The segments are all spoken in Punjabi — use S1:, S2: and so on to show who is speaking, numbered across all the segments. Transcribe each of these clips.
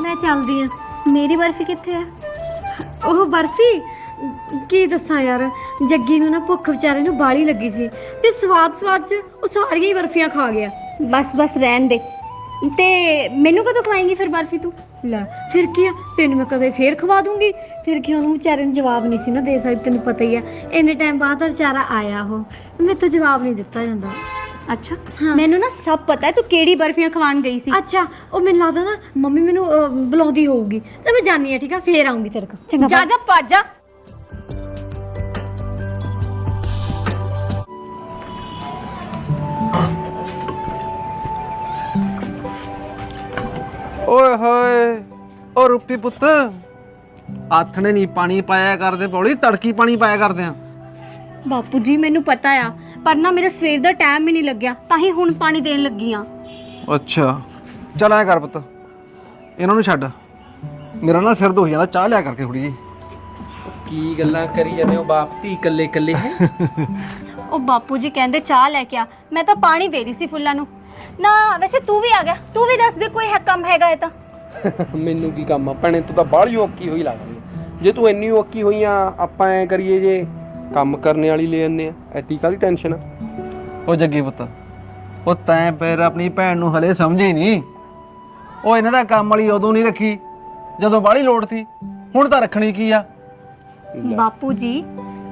S1: ਮੈਂ ਚੱਲਦੀ ਆ। ਮੇਰੀ ਬਰਫੀ ਕਿੱਥੇ ਆ? ਉਹ ਬਰਫੀ? ਕੀ ਦੱਸਾਂ ਯਾਰ ਜੱਗੀ ਨੂੰ ਨਾ ਭੁੱਖ ਵਿਚਾਰੇ ਨੂੰ ਬਾਲੀ ਲੱਗੀ ਸੀ ਤੇ ਸਵਾਦ ਸਵਾਦ ਚ ਉਹ ਸਾਰੀਆਂ ਹੀ ਬਰਫੀਆਂ ਖਾ ਗਿਆ।
S2: ਬਸ ਬਸ ਰਹਿਣ ਦੇ। ਤੇ ਮੈਨੂੰ ਕਦੋਂ ਖਵਾਏਂਗੀ ਫਿਰ ਬਰਫੀ ਤੂੰ?
S1: ਲੈ ਫਿਰ ਕੀ ਆ? ਤੈਨੂੰ ਮੈਂ ਕਦੇ ਫੇਰ ਖਵਾ ਦੂੰਗੀ। ਫਿਰ ਕੀ ਉਹਨੂੰ ਵਿਚਾਰੇ ਨੂੰ ਜਵਾਬ ਨਹੀਂ ਸੀ ਨਾ ਦੇ ਸਕਦੀ ਤੈਨੂੰ ਪਤਾ ਹੀ ਆ। ਇੰਨੇ ਟਾਈਮ ਬਾਅਦ ਵਿਚਾਰਾ ਆਇਆ ਉਹ। ਮੇਰੇ ਤੋਂ ਜਵਾਬ ਨਹੀਂ ਦਿੱਤਾ ਜਾਂਦਾ।
S2: ਅੱਛਾ।
S1: ਹਾਂ।
S2: ਮੈਨੂੰ ਨਾ ਸਭ ਪਤਾ ਹੈ ਤੂੰ ਕਿਹੜੀ ਬਰਫੀਆਂ ਖਵਾਉਣ ਗਈ ਸੀ?
S1: ਅੱਛਾ ਉਹ ਮੈਨੂੰ ਲੱਗਦਾ ਨਾ ਮੰਮੀ ਮੈਨੂੰ ਅਹ, ਬੁਲਾਉਂਦੀ ਹੋਊਗੀ। ਤੇ ਮੈਂ ਜਾਣੀ ਆ ਠੀਕ ਆ? ਫੇਰ ਆਉਂਗੀ ਤੇਰੇ ਕੋਲ। ਚੰਗਾ
S2: ਜਾ। ਜਾ ਭੱਜ ਜਾ।
S3: ਓਏ ਹੋਏ ਓ ਰੂਪੀ ਪੁੱਤ ਆਥਣੇ ਨਹੀਂ ਪਾਣੀ ਪਾਇਆ ਕਰਦੇ ਪੌੜੀ ਤੜਕੀ ਪਾਣੀ ਪਾਇਆ ਕਰਦੇ ਆ।
S2: ਬਾਪੂ ਜੀ ਮੈਨੂੰ ਪਤਾ ਆ। ਪਰ ਨਾ ਮੇਰਾ ਸਵੇਰ ਦਾ ਟਾਈਮ ਹੀ ਨਹੀਂ ਲੱਗਿਆ ਤਾਂ ਹੀ ਹੁਣ ਪਾਣੀ ਦੇਣ ਲੱਗੀ ਆ।
S3: ਅੱਛਾ। ਚੱਲ ਐ ਕਰ ਪੁੱਤ ਇਹਨਾਂ ਨੂੰ ਛੱਡ। ਮੇਰਾ ਨਾ ਸਿਰ ਦੁਖ ਜਾਂਦਾ ਚਾਹ ਲਿਆ ਕਰਕੇ ਥੋੜੀ ਜੀ
S4: ਕੀ ਗੱਲਾਂ ਕਰੀ ਜਾਂਦੇ ਹੋ ਬਾਪ ਧੀ ਇਕੱਲੇ ਇਕੱਲੇ ਹੈ?
S2: ਉਹ ਬਾਪੂ ਜੀ ਕਹਿੰਦੇ ਚਾਹ ਲੈ ਕੇ ਆ ਮੈਂ ਤਾਂ ਪਾਣੀ ਦੇ ਰਹੀ ਸੀ ਫੁੱਲਾਂ ਨੂੰ। ਨਾ ਵੈਸੇ ਤੂੰ ਵੀ ਆ ਗਿਆ ਤੂੰ ਵੀ ਦੱਸ ਦੇ ਕੋਈ ਹੈ ਕੰਮ ਹੈਗਾ ਇਹ ਤਾਂ।
S4: ਮੈਨੂੰ ਕੀ ਕੰਮ ਆ? ਭੈਣੇ ਤੂੰ ਤਾਂ ਬਾਹਲੀ ਔਕੀ ਹੋਈ ਲੱਗਦੀ ਹੈ। ਜੇ ਤੂੰ ਇੰਨੀ ਔਕੀ ਹੋਈ ਆ ਆਪਾਂ ਐ ਕਰੀਏ ਜੇ। ਕੰਮ ਕਰਨੇ ਵਾਲੀ ਲੈ ਜੰਨੇ ਆ। ਐਡੀ ਕਾਹਦੀ ਟੈਨਸ਼ਨ ਆ।
S3: ਉਹ ਜੱਗੀ ਪੁੱਤ ਉਹ ਤੈਂ ਫਿਰ ਆਪਣੀ ਭੈਣ ਨੂੰ ਹਲੇ ਸਮਝੀ ਨਹੀਂ। ਉਹ ਇਹਨਾਂ ਦਾ ਕੰਮ ਵਾਲੀ ਉਦੋਂ ਨਹੀਂ ਰੱਖੀ ਜਦੋਂ ਬਾਹਲੀ ਲੋੜ ਸੀ ਹੁਣ ਤਾਂ ਰੱਖਣੀ ਕੀ ਆ?
S2: ਬਾਪੂ ਜੀ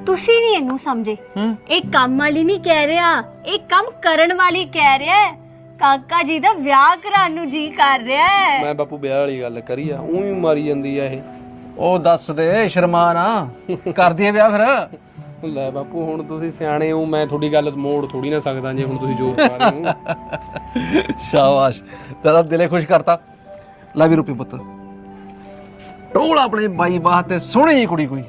S2: ਤੁਸੀਂ ਨਹੀਂ ਇਹਨੂੰ ਸਮਝੇ।
S3: ਹੂੰ?
S2: ਇਹ ਕੰਮ ਵਾਲੀ ਨਹੀਂ ਕਹਿ ਰਿਹਾ ਇਹ ਕੰਮ ਕਰਨ ਵਾਲੀ ਕਹਿ ਰਿਹਾ ਹੈ। ਕਾਕਾ ਜੀ ਦਾ ਵਿਆਹ ਕਰਾਉਣ ਨੂੰ ਜੀ ਕਰ ਰਿਹਾ ਹੈ।
S4: ਮੈਂ ਬਾਪੂ ਵਿਆਹ ਵਾਲੀ ਗੱਲ ਕਰੀ ਆ ਉਹ ਵੀ ਮਾਰੀ ਜਾਂਦੀ ਆ ਇਹ।
S3: ਉਹ ਦੱਸ ਦੇ ਸ਼ਰਮਾ ਨਾ ਕਰਦੀ ਵਿਆਹ ਫਿਰ?
S4: ਲੈ ਬਾਪੂ ਹੁਣ ਤੁਸੀਂ ਸਿਆਣੇ ਹੋ ਮੈਂ ਤੁਹਾਡੀ ਗੱਲ ਮੋੜ ਥੋੜੀ ਨਾ ਸਕਦਾ ਜੇ ਹੁਣ ਤੁਸੀਂ ਜ਼ੋਰ ਪਾ ਰਹੇ ਹੋ।
S3: ਸ਼ਾਬਾਸ਼। ਤੇਰਾ ਦਿਲੇ ਖੁਸ਼ ਕਰਤਾ। ਲੈ ਵੀ ਰੁਪਏ ਪੁੱਤ। ਟੋਲ ਆਪਣੇ ਬਾਈ ਬਾਹ ਤੇ ਸੋਹਣੀ ਜਿਹੀ ਕੁੜੀ ਕੋਈ।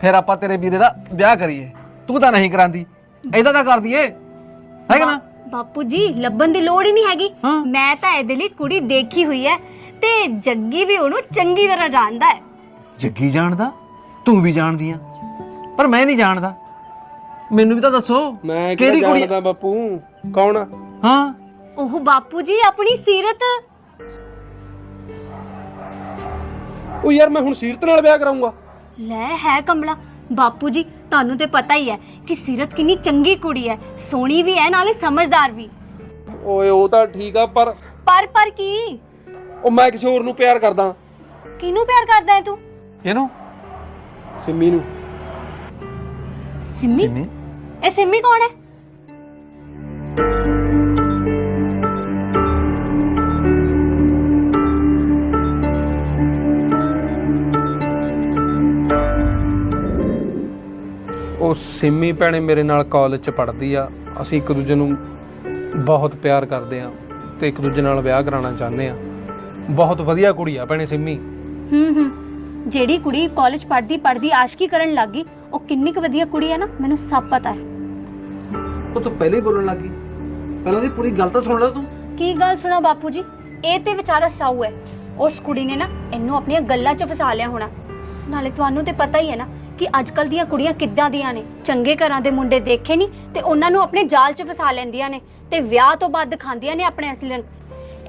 S3: ਫਿਰ ਆਪਾਂ ਤੇਰੇ ਵੀਰੇ ਦਾ ਵਿਆਹ ਕਰੀਏ। ਤੂੰ ਤਾਂ ਨਹੀਂ ਕਰਾਂਦੀ। ਐਦਾਂ ਤਾਂ ਕਰ ਦਈਏ। ਹੈ ਕਿ ਨਾ?
S2: ਬਾਪੂ ਜੀ ਲੱਭਣ ਦੀ ਲੋੜ ਹੀ ਨਹੀਂ ਹੈਗੀ। ਮੈਂ ਤਾਂ ਇਹਦੇ ਲਈ ਕੁੜੀ ਦੇਖੀ ਹੋਈ ਹੈ ਤੇ ਜੱਗੀ ਵੀ ਉਹਨੂੰ ਚੰਗੀ ਤਰ੍ਹਾਂ ਜਾਣਦਾ ਹੈ।
S3: ਜੱਗੀ ਜਾਣਦਾ? ਤੂੰ ਵੀ ਜਾਣਦੀ ਆ। ਪਰ ਮੈਂ ਨਹੀਂ ਜਾਣਦਾ। ਮੈਨੂੰ ਵੀ ਤਾਂ ਦੱਸੋ
S4: ਮੈਂ
S3: ਕਿਹੜੀ
S4: ਕਿਹੜੀ
S3: ਕੁੜੀ
S4: ਜਾਣਦਾ ਬਾਪੂ? ਕੌਣ ਆ?
S3: ਹਾਂ।
S2: ਉਹ ਬਾਪੂ ਜੀ ਆਪਣੀ ਸੀਰਤ।
S4: ਉਹ ਯਾਰ ਮੈਂ ਹੁਣ ਸੀਰਤ ਨਾਲ ਵਿਆਹ ਕਰਾਉਂਗਾ
S2: ਲੈ ਹੈ ਕਮਲਾ। ਬਾਪੂ ਜੀ ਤੁਹਾਨੂੰ ਤੇ ਪਤਾ ਹੀ ਹੈ ਕਿ ਸੀਰਤ ਕਿੰਨੀ ਚੰਗੀ ਕੁੜੀ ਹੈ ਸੋਹਣੀ ਵੀ ਹੈ ਨਾਲੇ ਸਮਝਦਾਰ ਵੀ।
S4: ਓਏ ਉਹ ਤਾਂ ਠੀਕ ਆ ਪਰ
S2: ਪਰ ਪਰ ਕੀ?
S4: ਉਹ ਮੈਂ ਕਿਸੇ ਹੋਰ ਨੂੰ ਪਿਆਰ ਕਰਦਾ।
S2: ਕਿਹਨੂੰ ਪਿਆਰ ਕਰਦਾ ਹੈ ਤੂੰ?
S3: ਕਿਹਨੂੰ?
S4: ਸਿੰਮੀ ਨੂੰ।
S2: ਸਿੰਮੀ
S3: ਸਿੰਮੀ
S2: ਇਹ ਸਿੰਮੀ ਕੌਣ ਹੈ
S4: ਉਹ ਸਿੰਮੀ ਭੈਣੇ ਮੇਰੇ ਨਾਲ ਕਾਲਜ 'ਚ ਪੜ੍ਹਦੀ ਆ ਅਸੀਂ ਇੱਕ ਦੂਜੇ ਨੂੰ ਬਹੁਤ ਪਿਆਰ ਕਰਦੇ ਆ ਤੇ ਇੱਕ ਦੂਜੇ ਨਾਲ ਵਿਆਹ ਕਰਾਉਣਾ ਚਾਹੁੰਦੇ ਆ ਬਹੁਤ ਵਧੀਆ ਕੁੜੀ ਆ ਭੈਣੇ ਸਿੰਮੀ
S2: ਹੂੰ ਹੂੰ ਜਿਹੜੀ ਕੁੜੀ ਕਾਲਜ ਪੜ੍ਹਦੀ ਪੜ੍ਹਦੀ ਆਸ਼ਕੀ ਕਰਨ ਲੱਗੀ ਉਹ ਕਿੰਨੀ ਕੁ ਵਧੀਆ ਕੁੜੀ ਹੈ ਨਾ ਮੈਨੂੰ ਸਭ ਪਤਾ ਹੈ।
S3: ਉਹ ਤੂੰ ਪਹਿਲੇ ਹੀ ਬੋਲਣ ਲੱਗੀ ਪਹਿਲਾਂ ਦੀ ਪੂਰੀ ਗੱਲ ਤਾਂ ਸੁਣ ਲੈ ਤੂੰ।
S2: ਕੀ ਗੱਲ ਸੁਣਾ ਬਾਪੂ ਜੀ? ਇਹ ਤੇ ਵਿਚਾਰਾ ਸਾਊ ਹੈ। ਉਸ ਕੁੜੀ ਨੇ ਨਾ ਇਹਨੂੰ ਆਪਣੀਆਂ ਗੱਲਾਂ 'ਚ ਫਸਾ ਲਿਆ ਹੋਣਾ। ਨਾਲੇ ਤੁਹਾਨੂੰ ਤੇ ਪਤਾ ਹੀ ਹੈ ਨਾ ਕਿ ਅੱਜਕੱਲ ਦੀਆਂ ਕੁੜੀਆਂ ਕਿੱਦਾਂ ਦੀਆਂ ਨੇ। ਚੰਗੇ ਘਰਾਂ ਦੇ ਮੁੰਡੇ ਦੇਖੇ ਨਹੀਂ ਤੇ ਉਹਨਾਂ ਨੂੰ ਆਪਣੇ ਜਾਲ 'ਚ ਫਸਾ ਲੈਂਦੀਆਂ ਨੇ ਤੇ ਵਿਆਹ ਤੋਂ ਬਾਅਦ ਦਿਖਾਉਂਦੀਆਂ ਨੇ ਆਪਣੇ ਅਸਲਨ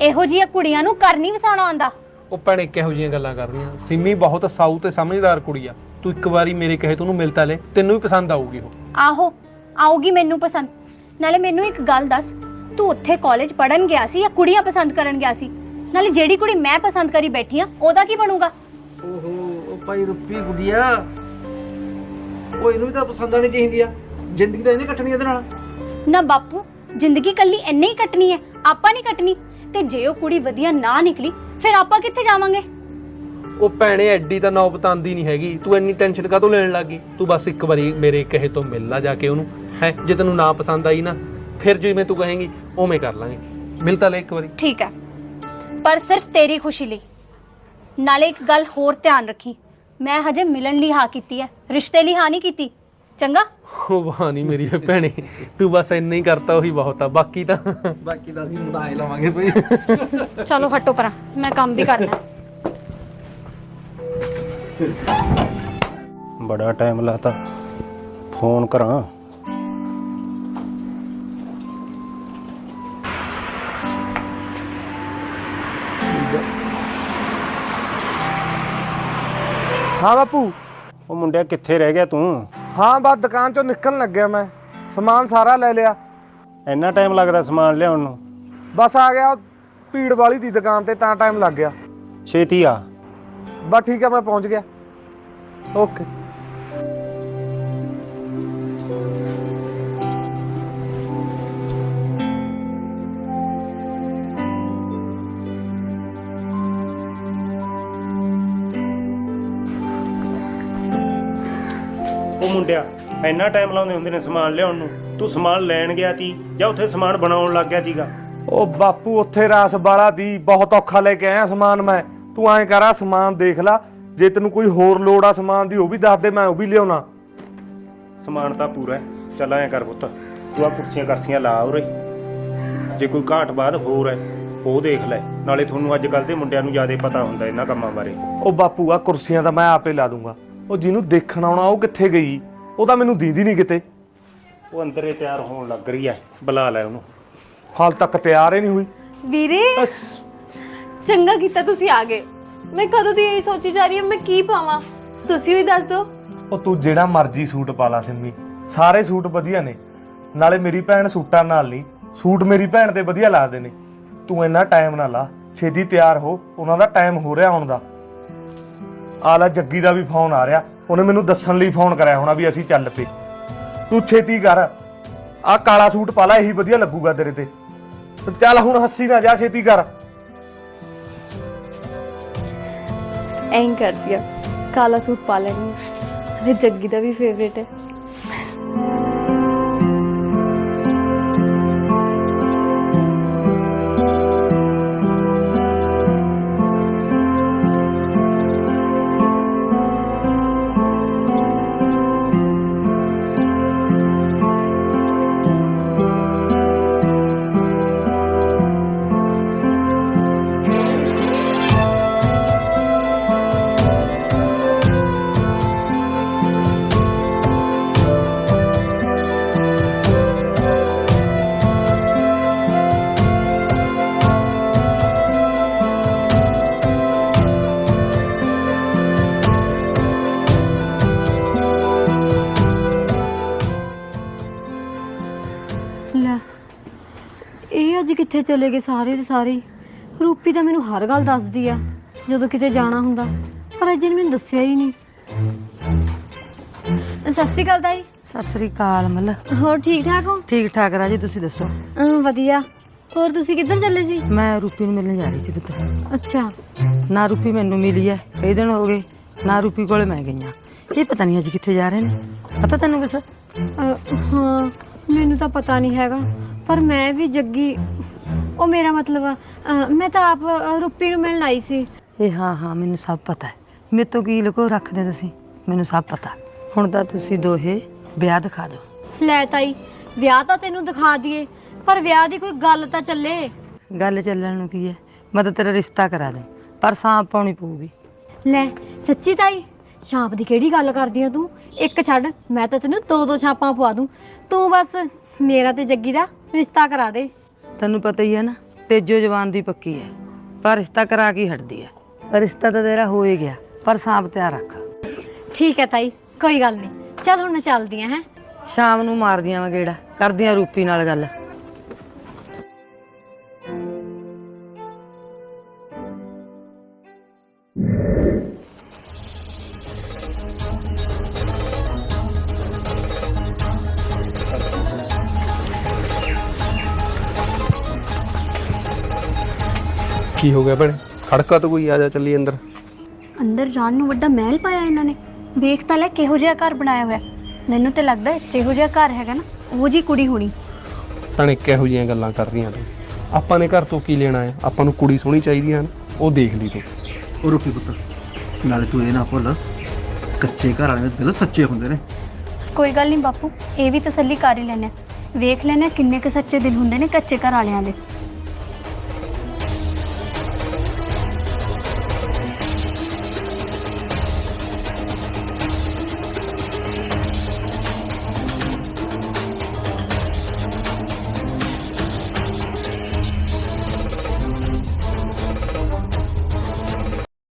S2: ਇਹੋ ਜਿਹੀਆਂ ਕੁੜੀਆਂ ਨੂੰ ਘਰ ਨਹੀਂ ਵਸਾਉਣਾ ਆਉਂਦਾ।
S4: ਉਹ ਭੈਣੇ ਕਿਹੋ ਜਿਹੀਆਂ ਗੱਲਾਂ ਕਰ ਰਹੀਆਂ? ਸਿੰਮੀ ਬਹੁਤ ਸਾਊ ਤੇ ਸਮਝਦਾਰ ਕੁੜੀ ਆ। ਤੂੰ ਇੱਕ ਵਾਰੀ ਮੇਰੇ ਕਹੇ ਤੋਂ ਉਹਨੂੰ ਮਿਲ ਤਾਂ ਲੈ ਤੈਨੂੰ ਵੀ ਪਸੰਦ ਆਊਗੀ ਉਹ।
S2: ਆਹੋ ਆਉਗੀ ਮੈਨੂੰ ਪਸੰਦ। ਨਾਲੇ ਮੈਨੂੰ ਇੱਕ ਗੱਲ ਦੱਸ ਤੂੰ ਉੱਥੇ ਕਾਲਜ ਪੜਨ ਗਿਆ ਸੀ ਜਾਂ ਕੁੜੀਆਂ ਪਸੰਦ ਕਰਨ ਗਿਆ ਸੀ? ਨਾਲੇ ਜਿਹੜੀ ਕੁੜੀ ਮੈਂ ਪਸੰਦ ਕਰੀ ਬੈਠੀ ਆ ਉਹਦਾ ਕੀ ਬਣੂਗਾ?
S3: ਓਹੋ ਉਹ ਭਾਈ ਰੁੱਪੀ ਗੁੱਡੀਆ। ਉਹ ਇਹਨੂੰ ਵੀ ਤਾਂ ਪਸੰਦ ਆਣੀ ਚਾਹੀਦੀ ਆ। ਜ਼ਿੰਦਗੀ ਤਾਂ ਇਹਨੇ ਕੱਟਣੀ ਇਹਦੇ ਨਾਲ।
S2: ਨਾ ਬਾਪੂ ਜ਼ਿੰਦਗੀ ਕੱਲੀ ਇੰਨੇ ਹੀ ਕੱਟਣੀ ਹੈ ਆਪਾਂ ਨਹੀਂ ਕੱਟਣੀ। ਤੇ ਜੇ ਉਹ ਕੁੜੀ ਵਧੀਆ ਨਾ ਨਿਕਲੀ ਫਿਰ ਆਪਾਂ ਕਿੱਥੇ ਜਾਵਾਂਗੇ?
S4: ਉਹ ਭੈਣੇ ਐਡੀ ਤਾਂ ਨੌਬਤ ਆਂਦੀ ਨਹੀਂ ਹੈਗੀ। ਤੂੰ ਇੰਨੀ ਟੈਨਸ਼ਨ ਕਾਹਤੋਂ ਲੈਣ ਲੱਗੀ? ਤੂੰ ਬਸ ਇੱਕ ਵਾਰੀ ਮੇਰੇ ਕਹੇ ਤੋਂ ਮਿਲ ਲਾ ਜਾ ਕੇ ਉਹਨੂੰ। ਹੈ ਜੇ ਤੈਨੂੰ ਨਾ ਪਸੰਦ ਆਈ ਨਾ ਫਿਰ ਜਿਵੇਂ ਤੂੰ ਕਹੇਂਗੀ ਉਵੇਂ ਕਰ ਲਾਂਗੇ। ਮਿਲ ਤਾਂ ਲੈ ਇੱਕ ਵਾਰੀ।
S2: ਠੀਕ ਹੈ। ਪਰ ਸਿਰਫ ਤੇਰੀ ਖੁਸ਼ੀ ਲਈ। ਨਾਲੇ ਇੱਕ ਗੱਲ ਹੋਰ ਧਿਆਨ ਰੱਖੀ। ਮੈਂ ਹਜੇ ਮਿਲਣ ਲਈ ਹਾਂ ਕੀਤੀ ਹੈ। ਰਿਸ਼ਤੇ ਲਈ ਹਾਂ ਨਹੀਂ ਕੀਤੀ। ਚੰਗਾ?
S4: ਉਹ ਵਾਹ ਨਹੀਂ ਮੇਰੀ ਭੈਣੇ ਤੂੰ ਬਸ ਇੰਨਾ ਹੀ ਕਰਤਾ ਉਹੀ ਬਹੁਤ ਆ ਬਾਕੀ ਤਾਂ
S3: ਬਾਕੀ ਤਾਂ ਅਸੀਂ ਮੁੰਡਾਏ ਲਵਾਂਗੇ ਭਾਈ
S2: ਚਲੋ ਹਟੋ ਪਰਾਂ ਮੈਂ ਕੰਮ ਵੀ ਕਰਨਾ। ਹੈ
S5: ਬੜਾ ਟਾਈਮ ਲਾਤਾ ਫੋਨ ਕਰਾਂ।
S6: ਹਾਂ ਬਾਪੂ।
S5: ਉਹ ਮੁੰਡਿਆ ਕਿੱਥੇ ਰਹਿ ਗਿਆ ਤੂੰ?
S6: ਹਾਂ ਬਸ ਦੁਕਾਨ ਚੋਂ ਨਿਕਲਣ ਲੱਗਿਆ ਮੈਂ। ਸਮਾਨ ਸਾਰਾ ਲੈ ਲਿਆ।
S5: ਇੰਨਾ ਟਾਈਮ ਲੱਗਦਾ ਸਮਾਨ ਲਿਆਉਣ ਨੂੰ?
S6: ਬਸ ਆ ਗਿਆ ਉਹ ਭੀੜ ਵਾਲੀ ਦੀ ਦੁਕਾਨ ਤੇ ਤਾਂ ਟਾਈਮ ਲੱਗ ਗਿਆ।
S5: ਛੇਤੀ ਆ।
S6: ਬਸ ਠੀਕ ਆ ਮੈਂ ਪਹੁੰਚ ਗਿਆ। ਓਕੇ।
S5: ਮੁੰਡਿਆ ਇੰਨਾ ਟਾਈਮ ਲਾਉਂਦੇ ਹੁੰਦੇ ਨੇ ਸਮਾਨ ਲਿਆਉਣ ਨੂੰ। ਤੂੰ ਸਮਾਨ ਲੈਣ ਗਿਆ ਤੀ ਜਾਂ ਉੱਥੇ ਸਮਾਨ ਬਣਾਉਣ ਲੱਗ ਗਿਆ ਤੀਗਾ?
S6: ਉਹ ਬਾਪੂ ਉੱਥੇ ਰਾਸ ਬਾਲਾ ਦੀ ਬਹੁਤ ਔਖਾ ਲੈ ਕੇ ਆਇਆ ਸਮਾਨ ਮੈਂ। ਤੂੰ ਐਂ ਕਰ ਆ ਸਮਾਨ ਦੇਖ ਲੈ। ਜੇ ਤੈਨੂੰ ਕੋਈ ਹੋਰ ਲੋੜ ਆ ਸਮਾਨ ਦੀ ਉਹ ਵੀ ਦੱਸ ਦੇ ਮੈਂ ਉਹ ਵੀ ਲਿਆਉਣਾ।
S5: ਸਮਾਨ ਤਾਂ ਪੂਰਾ ਹੈ। ਚੱਲ ਐਂ ਕਰ ਪੁੱਤ ਤੂੰ ਆ ਕੁਰਸੀਆਂ ਕਰਸੀਆਂ ਲਾ ਉਰੇ। ਜੇ ਕੋਈ ਘਾਟ ਬਾਅਦ ਹੋਰ ਹੈ ਉਹ ਦੇਖ ਲੈ। ਨਾਲੇ ਤੁਹਾਨੂੰ ਅੱਜ ਕੱਲ ਦੇ ਮੁੰਡਿਆਂ ਨੂੰ ਜ਼ਿਆਦਾ ਪਤਾ ਹੁੰਦਾ ਇਹਨਾਂ ਕੰਮਾਂ ਬਾਰੇ।
S6: ਉਹ ਬਾਪੂ ਆ ਕੁਰਸੀਆਂ ਤਾਂ ਮੈਂ ਆਪੇ ਲਾ ਦੂੰਗਾ। ਉਹ ਜਿਹਨੂੰ ਦੇਖਣ ਆਉਣਾ ਉਹ ਕਿੱਥੇ ਗਈ? ਉਹ ਤਾਂ ਮੈਨੂੰ ਦੀਦੀ ਨਹੀਂ ਕਿਤੇ।
S5: ਉਹ ਅੰਦਰੇ ਤਿਆਰ ਹੋਣ ਲੱਗ ਰਹੀ ਹੈ। ਬੁਲਾ ਲੈ ਉਹਨੂੰ।
S6: ਹਾਲ ਤੱਕ ਤਿਆਰ ਹੀ ਨਹੀਂ ਹੋਈ।
S7: ਵੀਰੇ। ਚੰਗਾ ਕੀਤਾ ਤੁਸੀਂ ਆ ਗਏ। ਮੈਂ ਕਦੋਂ ਦੀ ਇਹੀ ਸੋਚੀ ਜਾ ਰਹੀ ਹਾਂ ਮੈਂ ਕੀ ਪਾਵਾਂ? ਤੁਸੀਂ ਵੀ ਦੱਸ ਦਿਓ।
S6: ਉਹ ਤੂੰ ਜਿਹੜਾ ਮਰਜ਼ੀ ਸੂਟ ਪਾ ਲਾ ਸਿੰਮੀ। ਸਾਰੇ ਸੂਟ ਵਧੀਆ ਨੇ। ਨਾਲੇ ਮੇਰੀ ਭੈਣ ਸੂਟਾਂ ਨਾਲ ਨਹੀਂ। ਸੂਟ ਮੇਰੀ ਭੈਣ ਤੇ ਵਧੀਆ ਲੱਗਦੇ ਨੇ। ਤੂੰ ਇੰਨਾ ਟਾਈਮ ਨਾ ਲਾ। ਛੇਤੀ ਤਿਆਰ ਹੋ। ਉਹਨਾਂ ਦਾ ਟਾਈਮ ਹੋ ਰਿਹਾ ਆਉਣ ਦਾ। ਆਲਾ ਜੱਗੀ ਦਾ ਵੀ ਫੋਨ ਆ ਰਿਹਾ। ਉਹਨੇ ਮੈਨੂੰ ਦੱਸਣ ਲਈ ਫੋਨ ਕਰਿਆ ਹੋਣਾ ਵੀ ਅਸੀਂ ਚੱਲ ਪਏ। ਤੂੰ ਛੇਤੀ ਕਰ। ਆ ਕਾਲਾ ਸੂਟ ਪਾ ਲੈ, ਇਹੀ ਵਧੀਆ ਲੱਗੂਗਾ ਤੇਰੇ ਤੇ। ਚੱਲ ਹੁਣ ਹੱਸੀ ਨਾ ਜਾ, ਛੇਤੀ ਕਰ।
S7: ਐਂ ਕਰਦੀ ਆ। ਕਾਲਾ ਸੂਟ ਪਾ ਲੈਣੀ ਅਰੇ ਜੱਗੀ ਦਾ ਵੀ ਫੇਵਰੇਟ ਹੈ।
S1: ਕਿੱਥੇ ਚਲੇ ਗਏ ਸਾਰੇ ਦੇ ਸਾਰੇ? ਰੂਪੀ ਤਾਂ ਮੈਨੂੰ ਹਰ ਗੱਲ ਦੱਸਦੀ ਆ ਜਦੋਂ ਕਿਤੇ ਜਾਣਾ ਹੁੰਦਾ ਪਰ ਅੱਜ ਇਹਨੇ ਮੈਨੂੰ ਦੱਸਿਆ ਹੀ ਨਹੀਂ। ਸਤਿ ਸ਼੍ਰੀ ਅਕਾਲ ਤਾਈ।
S8: ਸਤਿ ਸ੍ਰੀ ਅਕਾਲ ਮਲ।
S1: ਹੋਰ ਠੀਕ ਠਾਕ ਹੋ?
S8: ਠੀਕ ਠਾਕ ਰਾਜੀ ਤੁਸੀਂ ਦੱਸੋ?
S1: ਅਮ, ਵਧੀਆ। ਹੋਰ ਤੁਸੀਂ ਕਿੱਧਰ ਚੱਲੇ ਸੀ?
S8: ਮੈਂ ਰੂਪੀ ਨੂੰ ਮਿਲਣ ਜਾ ਰਹੀ ਸੀ ਪੁੱਤ।
S1: ਅੱਛਾ।
S8: ਨਾ ਰੂਪੀ ਮੈਨੂੰ ਮਿਲੀ ਐ ਕਈ ਦਿਨ ਹੋ ਗਏ ਨਾ ਰੂਪੀ ਕੋਲੇ ਮੈਂ ਗਈਆਂ ਇਹ ਪਤਾ ਨਹੀਂ ਅੱਜ ਕਿੱਥੇ ਜਾ ਰਹੇ ਨੇ। ਪਤਾ ਤੈਨੂੰ ਕੁਛ?
S1: ਅ, ਹਾਂ ਮੈਨੂੰ ਤਾਂ ਪਤਾ ਨਹੀਂ ਹੈਗਾ ਪਰ ਮੈਂ ਵੀ ਜੱਗੀ ਉਹ ਮੇਰਾ ਮਤਲਬ ਆ, ਅ, ਮੈਂ ਤਾਂ ਆਪ ਅ, ਰੂਪੀ ਨੂੰ ਮਿਲਣ ਆਈ ਸੀ।
S8: ਇਹ ਹਾਂ ਹਾਂ ਮੈਨੂੰ ਸਭ ਪਤਾ ਹੈ। ਮੇਰੇ ਤੋਂ ਕੀ ਲੁਕੋ ਰੱਖਦੇ ਤੁਸੀਂ? ਮੈਨੂੰ ਸਭ ਪਤਾ। ਹੁਣ ਤਾਂ ਤੁਸੀਂ ਦੋਹੇ ਵਿਆਹ ਦਿਖਾ ਦਿਓ।
S1: ਲੈ ਤਾਈ ਵਿਆਹ ਤਾਂ ਤੈਨੂੰ ਦਿਖਾ ਦਈਏ ਪਰ ਵਿਆਹ ਦੀ ਕੋਈ ਗੱਲ ਤਾਂ ਚੱਲੇ।
S8: ਗੱਲ ਚੱਲਣ ਨੂੰ ਕੀ ਹੈ? ਮੈਂ ਤਾਂ ਤੇਰਾ ਰਿਸ਼ਤਾ ਕਰਾ ਦੂੰ ਪਰ ਸਾਂਪ ਪਾਉਣੀ ਪਊਗੀ।
S1: ਲੈ ਸੱਚੀ ਤਾਈ ਛਾਪ ਦੀ ਕਿਹੜੀ ਗੱਲ ਕਰਦੀ ਆ ਤੂੰ? ਇੱਕ ਛੱਡ ਮੈਂ ਤਾਂ ਤੈਨੂੰ ਦੋ ਦੋ ਛਾਪਾਂ ਪਵਾ ਦੂੰ। ਤੂੰ ਬਸ ਮੇਰਾ ਤੇ ਜੱਗੀ ਦਾ ਰਿਸ਼ਤਾ ਕਰਾ ਦੇ।
S8: ਤੈਨੂੰ ਪਤਾ ਹੀ ਹੈ ਨਾ ਤੇਜੋ ਜਵਾਨ ਦੀ ਪੱਕੀ ਹੈ। ਪਰ ਰਿਸ਼ਤਾ ਕਰਾ ਕੇ ਹੀ ਹਟਦੀ ਹੈ। ਰਿਸ਼ਤਾ ਤਾਂ ਤੇਰਾ ਹੋ ਹੀ ਗਿਆ ਪਰ ਸਾਂਪ ਤਿਆਰ ਰੱਖ।
S1: ਠੀਕ ਹੈ ਤਾਈ ਕੋਈ ਗੱਲ ਨਹੀਂ। ਚੱਲ ਹੁਣ ਮੈਂ ਚੱਲਦੀ ਆ ਹੈ।
S8: ਸ਼ਾਮ ਨੂੰ ਮਾਰਦੀਆਂ ਮੈਂ ਗੇੜਾ ਕਰਦੀਆਂ ਰੂਪੀ ਨਾਲ ਗੱਲ।
S4: ਕੀ ਹੋ ਗਿਆ ਭੈਣੇ? ਖੜਕਾ ਤਾਂ ਕੋਈ ਆ ਜਾ ਚੱਲੀ ਅੰਦਰ।
S2: ਅੰਦਰ ਜਾਣ ਨੂੰ ਵੱਡਾ ਮਹਿਲ ਪਾਇਆ ਇਹਨਾਂ ਨੇ। ਵੇਖ ਤਾਂ ਲੈ ਕਿਹੋ ਜਿਹਾ ਘਰ ਬਣਾਇਆ ਹੋਇਆ। ਮੈਨੂੰ ਤੇ ਲੱਗਦਾ ਹੈ ਜਿਹੋ ਜਿਹਾ ਘਰ ਹੈਗਾ ਨਾ ਉਹ ਜੀ ਕੁੜੀ ਹੋਣੀ।
S4: ਭੈਣੇ ਕਿਹੋ ਜਿਹੀਆਂ ਗੱਲਾਂ ਕਰ ਰਹੀਆਂ ਤੂੰ? ਆਪਾਂ ਨੇ ਘਰ ਤੋਂ ਕੀ ਲੈਣਾ ਹੈ? ਆਪਾਂ ਨੂੰ ਕੁੜੀ ਸੋਹਣੀ ਚਾਹੀਦੀ ਹਨ ਉਹ ਦੇਖ ਲਈ ਤੂੰ।
S3: ਉਹ ਰੁਪੀ ਪੁੱਤ ਨਾਲੇ ਤੂੰ ਇਹ ਨਾ ਭੁੱਲ ਕੱਚੇ ਘਰ ਵਾਲਿਆਂ ਦੇ ਦਿਲ ਸੱਚੇ ਹੁੰਦੇ ਨੇ।
S2: ਕੋਈ ਗੱਲ ਨਹੀਂ ਬਾਪੂ ਇਹ ਵੀ ਤਸੱਲੀ ਕਰ ਹੀ ਲੈਣੇ ਵੇਖ ਲੈਣੇ ਕਿੰਨੇ ਕੁ ਸੱਚੇ ਦਿਲ ਹੁੰਦੇ ਨੇ ਕੱਚੇ ਘਰ ਵਾਲਿਆਂ ਦੇ।